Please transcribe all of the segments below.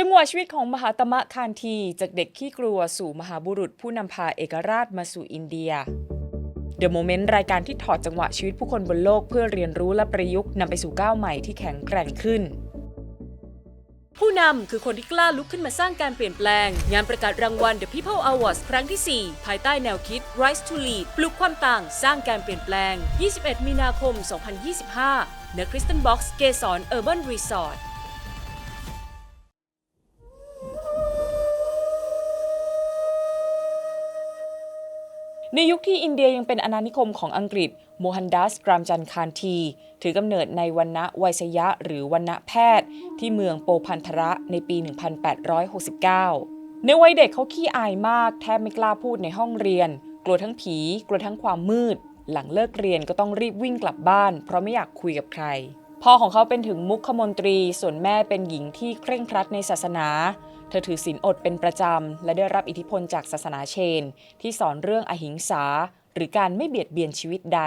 จังหวะชีวิตของมหาตมะคานทีจากเด็กขี้กลัวสู่มหาบุรุษผู้นำพาเอกราชมาสู่อินเดีย The Moment รายการที่ถอดจังหวะชีวิตผู้คนบนโลกเพื่อเรียนรู้และประยุกต์นำไปสู่ก้าวใหม่ที่แข็งแกร่งขึ้น ผู้นำคือคนที่กล้าลุกขึ้นมาสร้างการเปลี่ยนแปลง งานประกาศรางวัล The People Awards ครั้งที่ 4 ภายใต้แนวคิด Rise to Lead ปลุกความต่างสร้างการเปลี่ยนแปลง 21 มีนาคม 2025ณ Kristen Box เกสร Urban Resort ในยุคที่อินเดียยังเป็นอาณานิคมของอังกฤษ โมฮันดัสกรามจันคานที ถือกำเนิดในวันณะไวยสยะหรือวันณะแพทย์ ที่เมืองโปพันธระในปี 1869 ในวัยเด็กเขาขี้อายมาก แทบไม่กล้าพูดในห้องเรียน กลัวทั้งผี กลัวทั้งความมืด หลังเลิกเรียนก็ต้องรีบวิ่งกลับบ้าน เพราะไม่อยากคุยกับใคร พ่อของเขาเป็นถึงมุขมนตรี ส่วนแม่เป็นหญิงที่เคร่งครัดในศาสนา เธอถือศีลอดเป็นประจำ และได้รับอิทธิพลจากศาสนาเชน ที่สอนเรื่องอหิงสา หรือการไม่เบียดเบียนชีวิตใด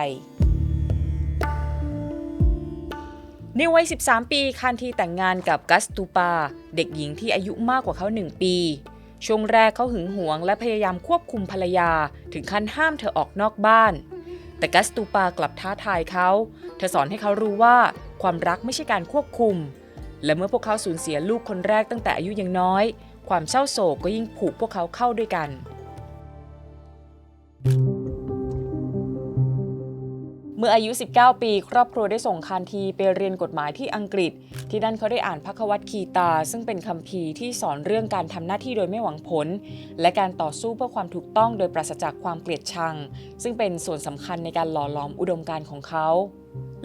ในวัย 13 ปีคานทีแต่งงานกับกัสตูปา เด็กหญิงที่อายุมากกว่าเขา 1 ปี ช่วงแรกเขาหึงหวง และพยายามควบคุมภรรยา ถึงขั้นห้ามเธอออกนอกบ้าน แต่กัสตูปากลับท้าทายเขา เธอสอนให้เขารู้ว่าความรักไม่ใช่การควบคุม และเมื่อพวกเขาสูญเสียลูกคนแรกตั้งแต่อายุยังน้อย ความเศร้าโศกก็ยิ่งผูกพวกเขาเข้าด้วยกัน เมื่ออายุ 19 ปี ครอบครัวได้ส่งคานทีไปเรียนกฎหมายที่อังกฤษ ที่นั่นเขาได้อ่านพระควัตคีตา ซึ่งเป็นคัมภีร์ที่สอนเรื่องการทำหน้าที่โดยไม่หวังผล และการต่อสู้เพื่อความถูกต้องโดยปราศจากความเกลียดชัง ซึ่งเป็นส่วนสำคัญในการหล่อหลอมอุดมการณ์ของเขา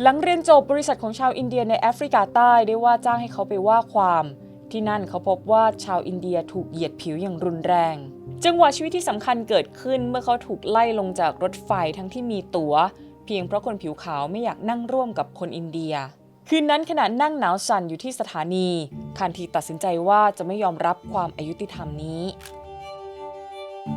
หลังเรียนจบบริษัทของชาวอินเดียในแอฟริกาใต้ได้ว่าจ้างให้เขาไปว่าความ ที่นั่นเขาพบว่าชาวอินเดียถูกเหยียดผิวอย่างรุนแรง จังหวะชีวิตที่สำคัญเกิดขึ้นเมื่อเขาถูกไล่ลงจากรถไฟทั้งที่มีตั๋ว เพียงเพราะคนผิวขาวไม่อยากนั่งร่วมกับคนอินเดีย คืนนั้นขณะนั่งหนาวสั่นอยู่ที่สถานีคานทีตัดสินใจว่าจะไม่ยอมรับความอายุติธรรมนี้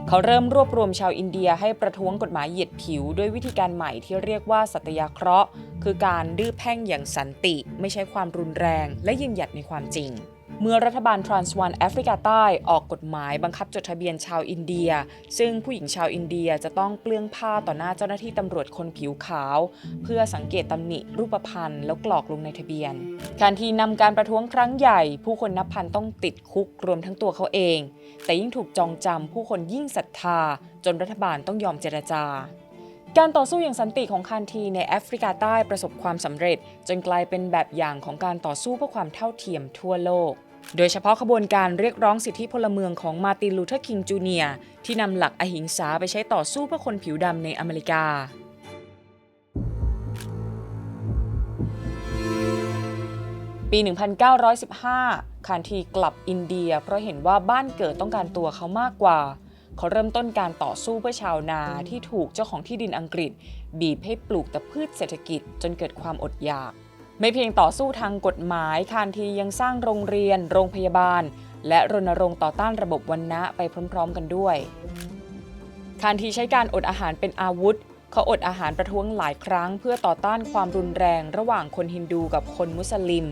เขาเริ่มรวบรวมชาวอินเดียให้ประท้วงกฎหมายเหยียดผิวด้วยวิธีการใหม่ที่เรียกว่าสัตยาเคราะห์ คือการดื้อแพ่งอย่างสันติ ไม่ใช่ความรุนแรง และยืนหยัดในความจริง เมื่อรัฐบาลทรานส์วันแอฟริกาใต้ออกกฎหมายบังคับจดทะเบียนชาวอินเดีย ซึ่งผู้หญิงชาวอินเดียจะต้องเปลื้องผ้าต่อหน้าเจ้าหน้าที่ตำรวจคนผิวขาว เพื่อสังเกตตำหนิรูปพรรณแล้วกรอกลงในทะเบียนการที่นำการประท้วงครั้งใหญ่ ผู้คนนับพันต้องติดคุกรวมทั้งตัวเขาเอง แต่ยิ่งถูกจองจำผู้คนยิ่งศรัทธา จนรัฐบาลต้องยอมเจรจาการต่อสู้อย่างสันติของคานทีในแอฟริกาใต้ประสบความสำเร็จ จนกลายเป็นแบบอย่างของการต่อสู้เพื่อความเท่าเทียมทั่วโลก โดยเฉพาะขบวนการเรียกร้องสิทธิพลเมืองของมาตินลูเทอร์คิงจูเนียที่นำหลักอหิงสาไปใช้ต่อสู้เพื่อคนผิวดำในอเมริกา ปี 1915 คานทีกลับอินเดีย เพราะเห็นว่าบ้านเกิดต้องการตัวเขามากกว่า เขาเริ่มต้นการต่อสู้เพื่อชาวนาที่ถูกเจ้าของที่ดินอังกฤษ บีบให้ปลูกแต่พืชเศรษฐกิจจนเกิดความอดอยาก ไม่เพียงต่อสู้ทางกฎหมายคานทียังสร้างโรงเรียน โรงพยาบาล และรณรงค์ต่อต้านระบบวันนะไปพร้อมๆกันด้วย คานทีใช้การอดอาหารเป็นอาวุธ เขาอดอาหารประท้วงหลายครั้ง เพื่อต่อต้านความรุนแรงระหว่างคนฮินดูกับคนมุสลิม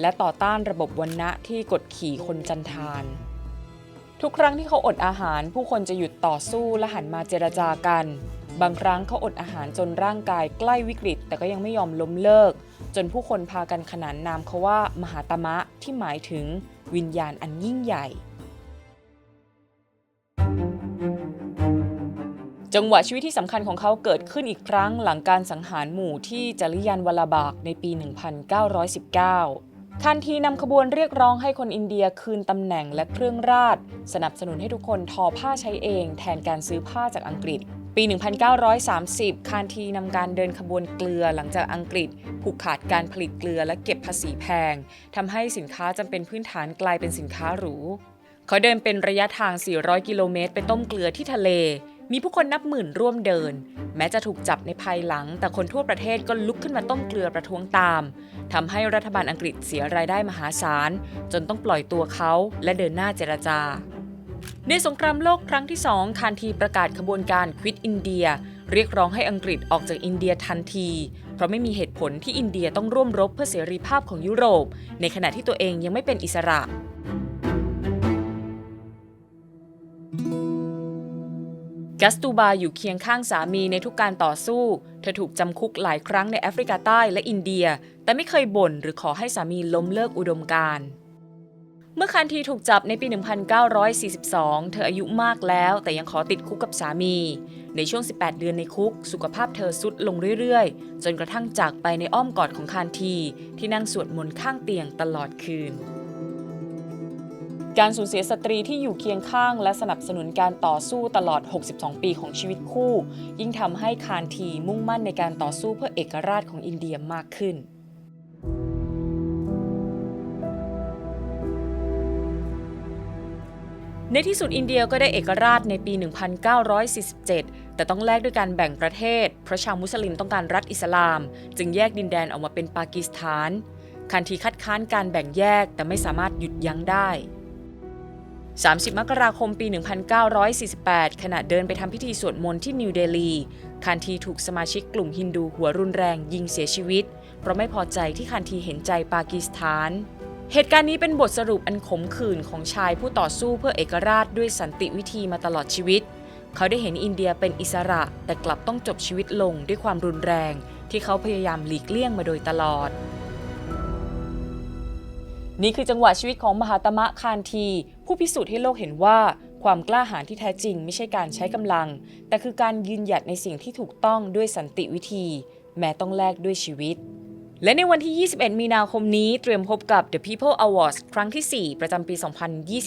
และต่อต้านระบบวันนะที่กดขี่คนจันทาน ทุกครั้งที่เขาอดอาหาร ผู้คนจะหยุดต่อสู้และหันมาเจรจากัน บางครั้งเขาอดอาหารจนร่างกายใกล้วิกฤต แต่ก็ยังไม่ยอมล้มเลิก จนผู้คนพากันขนานนามเขาว่า มหาตมะที่หมายถึงวิญญาณอันยิ่งใหญ่ จังหวะชีวิตที่สำคัญของเขาเกิดขึ้นอีกครั้งหลังการสังหารหมู่ที่จริยันวลาบากในปี 1919 คันทีนำขบวนเรียกร้องให้คนอินเดียคืนตำแหน่งและเครื่องราช สนับสนุนให้ทุกคนทอผ้าใช้เอง แทนการซื้อผ้าจากอังกฤษ ปี 1930 คานทีนำการเดินขบวนเกลือหลังจากอังกฤษผูกขาดการผลิตเกลือและเก็บภาษีแพงทำให้สินค้าจำเป็นพื้นฐานกลายเป็นสินค้าหรูเขาเดินเป็นระยะทาง 400 กิโลเมตรไปต้มเกลือที่ทะเล มีผู้คนนับหมื่นร่วมเดิน แม้จะถูกจับในภายหลัง แต่คนทั่วประเทศก็ลุกขึ้นมาต้มเกลือประท้วงตามทำให้รัฐบาลอังกฤษเสียรายได้มหาศาล จนต้องปล่อยตัวเขาและเดินหน้าเจรจา ในสงครามโลกครั้งที่สองคานทีประกาศขบวนการควิดอินเดีย เรียกร้องให้อังกฤษออกจากอินเดียทันที เพราะไม่มีเหตุผลที่อินเดียต้องร่วมรบเพื่อเสรีภาพของยุโรป ในขณะที่ตัวเองยังไม่เป็นอิสระ กัสตูบาอยู่เคียงข้างสามีในทุกการต่อสู้ เธอถูกจำคุกหลายครั้งในแอฟริกาใต้และอินเดีย แต่ไม่เคยบ่นหรือขอให้สามีล้มเลิกอุดมการณ์เมื่อคันทีถูกจับในปี 1942 เธออายุมากแล้วแต่ยังขอติดคุกกับสามี ในช่วง 18 เดือนในคุก สุขภาพเธอสุดลงเรื่อยๆ จนกระทั่งจากไปในอ้อมกอดของคานที ที่นั่งสวดมนต์ข้างเตียงตลอดคืน การสูญเสียสตรีที่อยู่เคียงข้าง และสนับสนุนการต่อสู้ตลอด 62 ปีของชีวิตคู่ ยิ่งทำให้คานทีมุ่งมั่นในการต่อสู้เพื่อเอกราชของอินเดียมากขึ้นในที่สุดอินเดียก็ได้เอกราชในปี 1947 แต่ต้องแลกด้วยการแบ่งประเทศ เพราะชาวมุสลิมต้องการรัฐอิสลาม จึงแยกดินแดนออกมาเป็นปากีสถานคันทีคัดค้านการแบ่งแยกแต่ไม่สามารถหยุดยั้งได้ 30 มกราคมปี 1948 ขณะเดินไปทำพิธีสวดมนต์ที่นิวเดลีคันทีถูกสมาชิกกลุ่มฮินดูหัวรุนแรงยิงเสียชีวิต เพราะไม่พอใจที่คันทีเห็นใจปากีสถาน เหตุการณ์นี้เป็นบทสรุปอันขมขื่นของชายผู้ต่อสู้เพื่อเอกราชด้วยสันติวิธีมาตลอดชีวิต เขาได้เห็นอินเดียเป็นอิสระ แต่กลับต้องจบชีวิตลงด้วยความรุนแรง ที่เขาพยายามหลีกเลี่ยงมาโดยตลอด นี่คือจังหวะชีวิตของมหาตมะคานที ผู้พิสูจน์ให้โลกเห็นว่า ความกล้าหาญที่แท้จริงไม่ใช่การใช้กำลัง แต่คือการยืนหยัดในสิ่งที่ถูกต้องด้วยสันติวิธี แม้ต้องแลกด้วยชีวิต และในวันที่ 21 มีนาคมนี้เตรียมพบกับ The People Awards ครั้งที่ 4 ประจำปี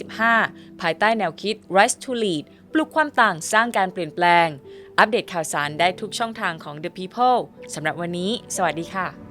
2025 ภายใต้แนวคิด Rise to Lead ปลุกความต่างสร้างการเปลี่ยนแปลง อัปเดตข่าวสารได้ทุกช่องทางของ The People สำหรับวันนี้ สวัสดีค่ะ